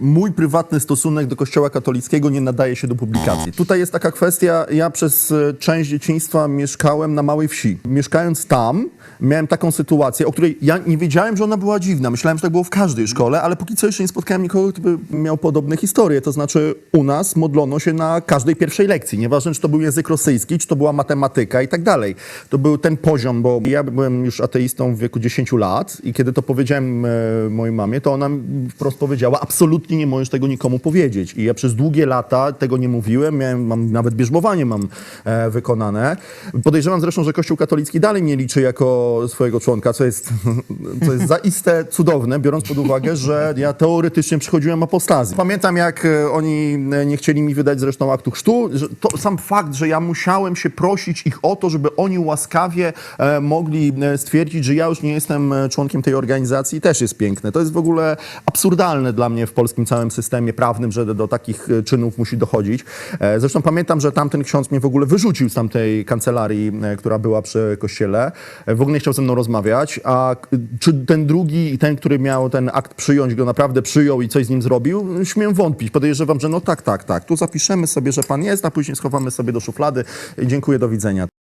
Mój prywatny stosunek do Kościoła katolickiego nie nadaje się do publikacji. Tutaj jest taka kwestia, ja przez e, część dzieciństwa mieszkałem na małej wsi. Mieszkając tam, miałem taką sytuację, o której ja nie wiedziałem, że ona była dziwna. Myślałem, że tak było w każdej szkole, ale póki co jeszcze nie spotkałem nikogo, kto by miał podobne historie. To znaczy u nas modlono się na każdej pierwszej lekcji. Nieważne, czy to był język rosyjski, czy to była matematyka i tak dalej. To był ten poziom, bo ja byłem już ateistą w wieku 10 lat i kiedy to powiedziałem e, mojej mamie, to ona wprost powiedziała, absolutnie nie możesz tego nikomu powiedzieć. I ja przez długie lata tego nie mówiłem, miałem, mam, nawet bierzmowanie mam e, wykonane. Podejrzewam zresztą, że Kościół katolicki dalej mnie liczy jako swojego członka, co jest, co jest zaiste cudowne, biorąc pod uwagę, że ja teoretycznie przychodziłem apostazji. Pamiętam, jak e, oni e, nie chcieli mi wydać zresztą aktu chrztu, to sam fakt, że ja musiałem się prosić ich o to, żeby oni łaskawie e, mogli e, stwierdzić, że ja już nie jestem członkiem tej organizacji, też jest piękne. To jest w ogóle absurdalne dla mnie w polskim całym systemie prawnym, że do, takich e, czynów musi dochodzić. E, Zresztą pamiętam, że tamten ksiądz mnie w ogóle wyrzucił z tamtej kancelarii, e, która była przy kościele. W ogóle nie chciał ze mną rozmawiać. A czy ten drugi, ten, który miał ten akt przyjąć, go naprawdę przyjął i coś z nim zrobił? Śmiem wątpić. Podejrzewam, że no tak, tak, tak. Tu zapiszemy sobie, że pan jest, a później schowamy sobie do szuflady. Dziękuję, do widzenia.